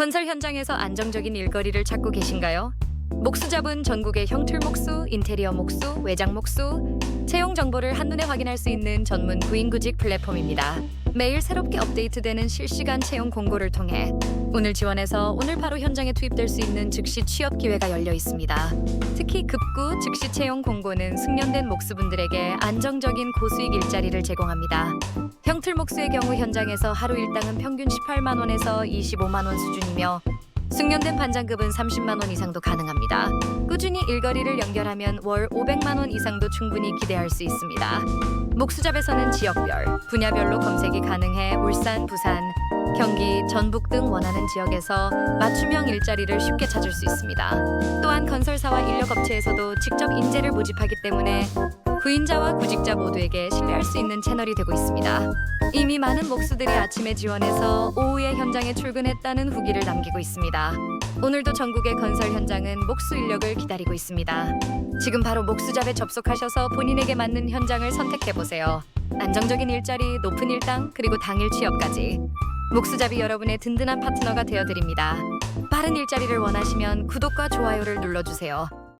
건설 현장에서 안정적인 일거리를 찾고 계신가요? 목수잡은 전국의 형틀 목수, 인테리어 목수, 외장 목수, 채용 정보를 한눈에 확인할 수 있는 전문 구인구직 플랫폼입니다. 매일 새롭게 업데이트되는 실시간 채용 공고를 통해 오늘 지원해서 오늘 바로 현장에 투입될 수 있는 즉시 취업 기회가 열려 있습니다. 특히 급구 즉시 채용 공고는 숙련된 목수분들에게 안정적인 고수익 일자리를 제공합니다. 형틀 목수의 경우 현장에서 하루 일당은 평균 18만 원에서 25만 원 수준이며 숙련된 반장급은 30만 원 이상도 가능합니다. 꾸준히 일거리를 연결하면 월 500만 원 이상도 충분히 기대할 수 있습니다. 목수잡에서는 지역별, 분야별로 검색이 가능해 울산, 부산, 경기, 전북 등 원하는 지역에서 맞춤형 일자리를 쉽게 찾을 수 있습니다. 또한 건설사와 인력업체에서도 직접 인재를 모집하기 때문에 구인자와 구직자 모두에게 신뢰할 수 있는 채널이 되고 있습니다. 이미 많은 목수들이 아침에 지원해서 오후에 현장에 출근했다는 후기를 남기고 있습니다. 오늘도 전국의 건설 현장은 목수 인력을 기다리고 있습니다. 지금 바로 목수잡에 접속하셔서 본인에게 맞는 현장을 선택해 보세요. 안정적인 일자리, 높은 일당, 그리고 당일 취업까지. 목수잡이 여러분의 든든한 파트너가 되어 드립니다. 빠른 일자리를 원하시면 구독과 좋아요를 눌러 주세요.